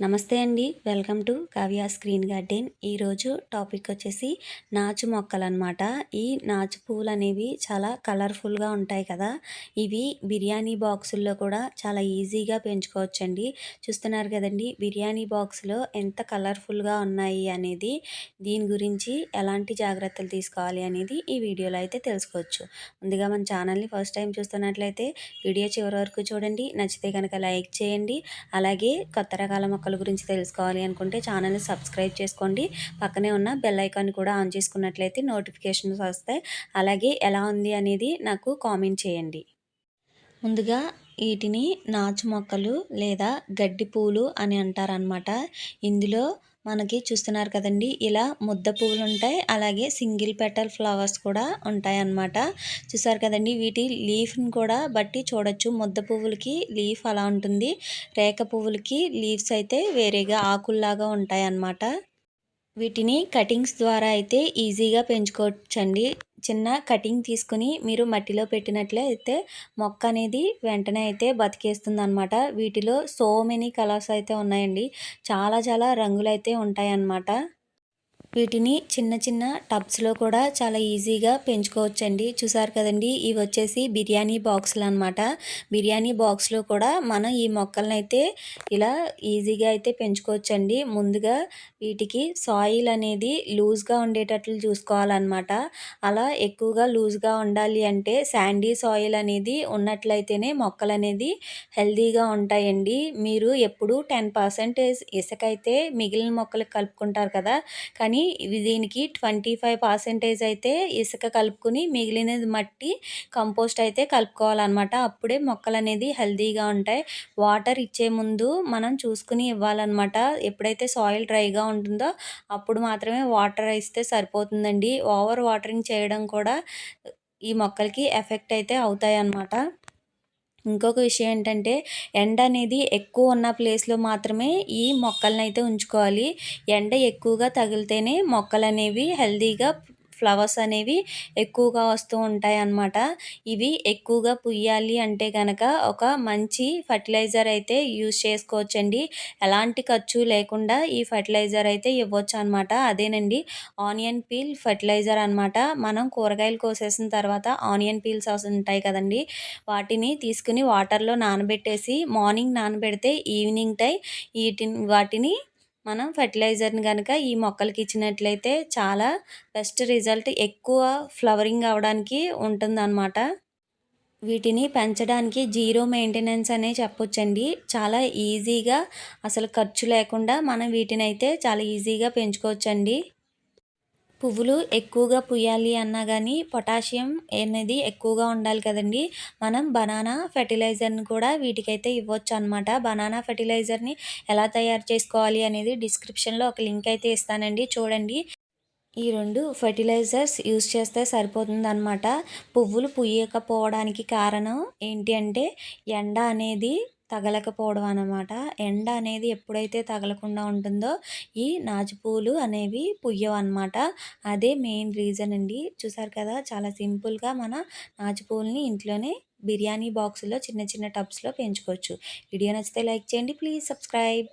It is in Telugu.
నమస్తే అండి. Welcome to Kavya screen garden. ఈరోజు టాపిక్ వచ్చేసి నాచు మొక్కలు అనమాట ఈ నాచు పువ్వులు అనేవి చాలా కలర్ఫుల్గా ఉంటాయి కదా. ఇవి బిర్యానీ బాక్సుల్లో కూడా చాలా ఈజీగా పెంచుకోవచ్చండి. చూస్తున్నారు కదండి బిర్యానీ బాక్స్లో ఎంత కలర్ఫుల్గా ఉన్నాయి అనేది దీని గురించి ఎలాంటి జాగ్రత్తలు తీసుకోవాలి అనేది ఈ వీడియోలో అయితే తెలుసుకోవచ్చు. ముందుగా మన ఛానల్ని ఫస్ట్ టైం చూస్తున్నట్లయితే వీడియో చివరి వరకు చూడండి. నచ్చితే కనుక లైక్ చేయండి. అలాగే కొత్త రకాల మొక్కలు మొక్కల గురించి తెలుసుకోవాలి అనుకుంటే ఛానల్ని సబ్స్క్రైబ్ చేసుకోండి. పక్కనే ఉన్న బెల్ ఐకాన్ కూడా ఆన్ చేసుకున్నట్లయితే నోటిఫికేషన్స్ వస్తాయి. అలాగే ఎలా ఉంది అనేది నాకు కామెంట్ చేయండి. ముందుగా వీటిని నాచు మొక్కలు లేదా గడ్డి పూలు అని అంటారనమాట ఇందులో మనకి చూస్తున్నారు కదండి. ఇలా ముద్ద పువ్వులు ఉంటాయి. అలాగే సింగిల్ పెటల్ ఫ్లవర్స్ కూడా ఉంటాయి అన్నమాట. చూసారు కదండి. వీటి లీఫ్ని కూడా బట్టి చూడొచ్చు. ముద్ద పువ్వులకి లీఫ్ అలా ఉంటుంది. రేఖ పువ్వులకి లీవ్స్ అయితే వేరేగా ఆకుల్లాగా ఉంటాయి అన్నమాట వీటిని కటింగ్స్ ద్వారా అయితే ఈజీగా పెంచుకోవచ్చండి. చిన్న కటింగ్ తీసుకుని మీరు మట్టిలో పెట్టినట్లయితే మొక్క అనేది వెంటనే అయితే బతికేస్తుంది అనమాట వీటిలో సో మెనీ కలర్స్ అయితే ఉన్నాయండి. చాలా చాలా రంగులు అయితే ఉంటాయన్నమాట. వీటిని చిన్న చిన్న టబ్స్లో కూడా చాలా ఈజీగా పెంచుకోవచ్చండి. చూసారు కదండి ఇవి వచ్చేసి బిర్యానీ బాక్సులు అనమాట బిర్యానీ బాక్స్లో కూడా మనం ఈ మొక్కలను అయితే ఇలా ఈజీగా అయితే పెంచుకోవచ్చండి. ముందుగా వీటికి సాయిల్ అనేది లూజ్గా ఉండేటట్లు చూసుకోవాలన్నమాట. అలా ఎక్కువగా లూజ్గా ఉండాలి అంటే శాండీ సాయిల్ అనేది ఉన్నట్లయితేనే మొక్కలు అనేది హెల్దీగా ఉంటాయండి. మీరు ఎప్పుడు టెన్ పర్సెంటేజ్ ఇసుకైతే మిగిలిన మొక్కలకు కలుపుకుంటారు కదా కానీ ఇవి దీనికి ట్వంటీ ఫైవ్ పర్సెంటేజ్ అయితే ఇసుక కలుపుకుని మిగిలినది మట్టి కంపోస్ట్ అయితే కలుపుకోవాలన్నమాట. అప్పుడే మొక్కలు అనేది హెల్తీగా ఉంటాయి. వాటర్ ఇచ్చే ముందు మనం చూసుకుని ఇవ్వాలన్నమాట. ఎప్పుడైతే సాయిల్ డ్రైగా ఉంటుందో అప్పుడు మాత్రమే వాటర్ ఇస్తే సరిపోతుందండి. ఓవర్ వాటరింగ్ చేయడం కూడా ఈ మొక్కలకి ఎఫెక్ట్ అయితే అవుతాయి అన్నమాట ఇంకొక విషయం ఏంటంటే ఎండ అనేది ఎక్కువ ఉన్న ప్లేస్లో మాత్రమే ఈ మొక్కలను అయితే ఉంచుకోవాలి. ఎండ ఎక్కువగా తగిలితేనే మొక్కలు అనేవి హెల్తీగా ఫ్లవర్స్ అనేవి ఎక్కువగా వస్తూ ఉంటాయి అన్నమాట ఇవి ఎక్కువగా పుయ్యాలి అంటే కనుక ఒక మంచి ఫర్టిలైజర్ అయితే యూజ్ చేసుకోవచ్చండి. ఎలాంటి ఖర్చు లేకుండా ఈ ఫర్టిలైజర్ అయితే ఇవ్వచ్చు అనమాట అదేనండి ఆనియన్ పీల్ ఫర్టిలైజర్ అనమాట మనం కూరగాయలు కోసేసిన తర్వాత ఆనియన్ పీల్స్ ఉంటాయి కదండి వాటిని తీసుకుని వాటర్లో నానబెట్టేసి మార్నింగ్ నానబెడితే ఈవినింగ్ టైం వీటిని వాటిని మనం ఫెర్టిలైజర్ని కనుక ఈ మొక్కలకి ఇచ్చినట్లయితే చాలా బెస్ట్ రిజల్ట్ ఎక్కువ ఫ్లవరింగ్ అవడానికి ఉంటుందన్నమాట. వీటిని పెంచడానికి జీరో మెయింటెనెన్స్ అనే చెప్పొచ్చండి. చాలా ఈజీగా అసలు ఖర్చు లేకుండా మనం వీటిని అయితే చాలా ఈజీగా పెంచుకోవచ్చండి. పువ్వులు ఎక్కువగా పుయ్యాలి అన్నా కానీ పొటాషియం అనేది ఎక్కువగా ఉండాలి కదండి. మనం బనానా ఫెర్టిలైజర్ని కూడా వీటికైతే ఇవ్వచ్చు అనమాట బనానా ఫెర్టిలైజర్ని ఎలా తయారు చేసుకోవాలి అనేది డిస్క్రిప్షన్లో ఒక లింక్ అయితే ఇస్తానండి. చూడండి. ఈ రెండు ఫర్టిలైజర్స్ యూస్ చేస్తే సరిపోతుందన్నమాట. పువ్వులు పుయ్యకపోవడానికి కారణం ఏంటి అంటే ఎండ అనేది తగలకపోవడం అనమాట ఎండ అనేది ఎప్పుడైతే తగలకుండా ఉంటుందో ఈ నాచుపూలు అనేవి పుయ్యవు అనమాట అదే మెయిన్ రీజన్ అండి. చూసారు కదా చాలా సింపుల్గా మన నాచుపూలని ఇంట్లోనే బిర్యానీ బాక్స్లో చిన్న చిన్న టబ్స్లో పెంచుకోవచ్చు. వీడియో నచ్చితే లైక్ చేయండి ప్లీజ్ సబ్స్క్రైబ్.